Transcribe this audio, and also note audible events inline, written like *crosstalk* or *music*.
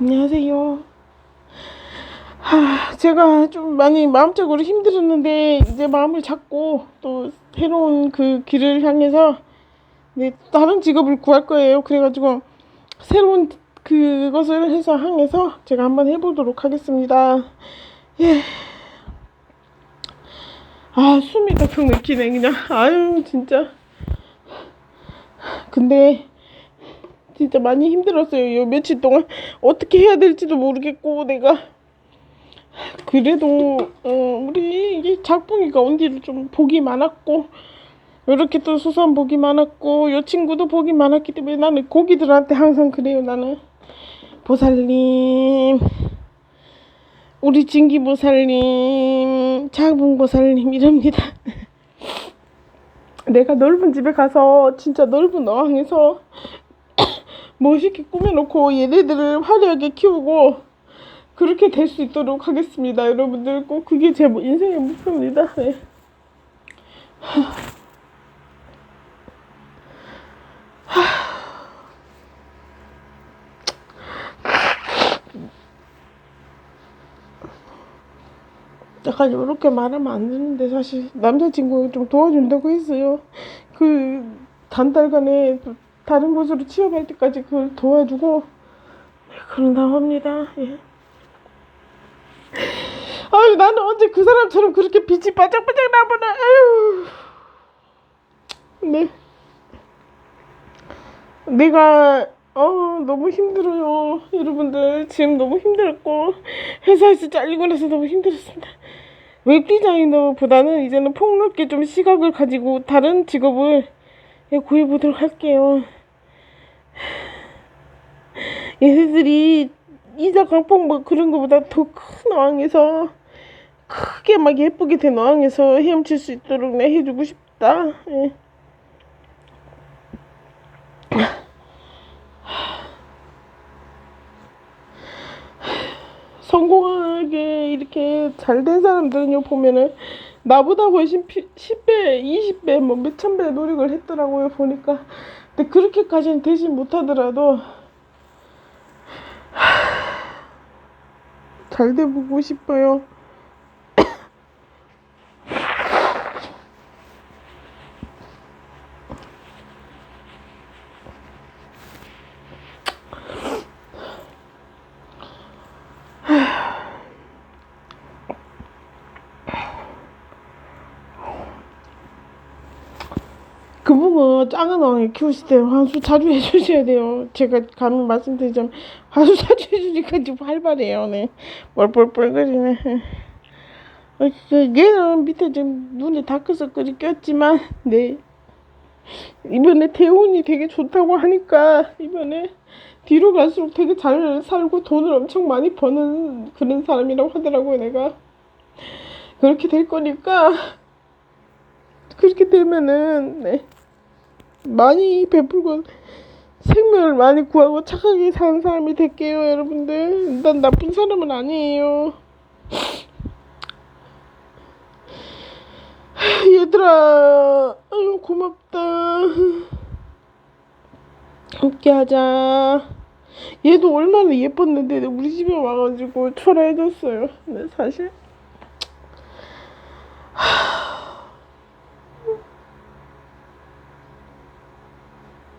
안녕하세요. 하, 제가 좀 많이 마음적으로 힘들었는데 이제 마음을 잡고 또 새로운 그 길을 향해서 네, 다른 직업을 구할 거예요. 그래가지고 새로운 그것을 해서 향해서 제가 한번 해보도록 하겠습니다. 예. 아 숨이 덜컥 막히네 그냥 아유 진짜 근데 진짜 많이 힘들었어요. 요 며칠 동안 어떻게 해야 될지도 모르겠고 내가 그래도 어, 우리 이 작품이가 온디도 좀 복이 많았고 이렇게 또 수선 복이 많았고 요 친구도 복이 많았기 때문에 나는 고기들한테 항상 그래요. 나는 보살님 우리 진기 보살님 작은 보살님 이럽니다. *laughs* 내가 넓은 집에 가서 진짜 넓은 어항에서 멋있게 꾸며놓고 얘네들을 화려하게 키우고 그렇게 될 수 있도록 하겠습니다. 여러분들 꼭 그게 제 인생의 목표입니다. 네. 약간 이렇게 말하면 안 되는데 사실 남자친구가 좀 도와준다고 했어요. 그 단달간에 또 다른 곳으로 취업할 때까지 그걸 도와주고 그런다고 합니다. 예. 아유 나는 언제 그 사람처럼 그렇게 빛이 바짝바짝 나보나? 아유. 네. 내가 어 너무 힘들어요. 여러분들. 지금 너무 힘들었고 회사에서 잘리고 나서 너무 힘들었습니다. 웹 디자이너보다는 이제는 폭넓게 좀 시각을 가지고 다른 직업을 예, 구해보도록 할게요 *laughs* 얘네들이 이자 강폭 뭐 그런 거보다 더 큰 어항에서 크게 막 예쁘게 된 어항에서 헤엄칠 수 있도록 내 해주고 싶다. 예. *sighs* 성공하게 이렇게 잘 된 사람들은요 보면은 나보다 훨씬 피, 10배, 20배, 뭐 몇천 배 노력을 했더라고요 보니까. 근데 그렇게까지는 되지 못하더라도 잘 돼보고 싶어요. 그분은 작은 어항에 키우실 때 환수 자주 해주셔야 돼요. 제가 감히 말씀드리자면 환수 자주 해주니까 좀 활발해요. 네. 뻘뻘뻘거리네. 어, 그 얘는 밑에 좀 눈에 다크서클이 꼈지만 네. 이번에 대운이 되게 좋다고 하니까 이번에 뒤로 갈수록 되게 잘 살고 돈을 엄청 많이 버는 그런 사람이라고 하더라고요. 내가 그렇게 될 거니까 그렇게 되면은 네. 많이 베풀고 생명을 많이 구하고 착하게 사는 사람이 될게요, 여러분들. 난 나쁜 사람은 아니에요. *sighs* 얘들아, 아유 고맙다. 함께하자. 얘도 얼마나 예뻤는데 우리 집에 와가지고 초라해졌어요. 네, 사실.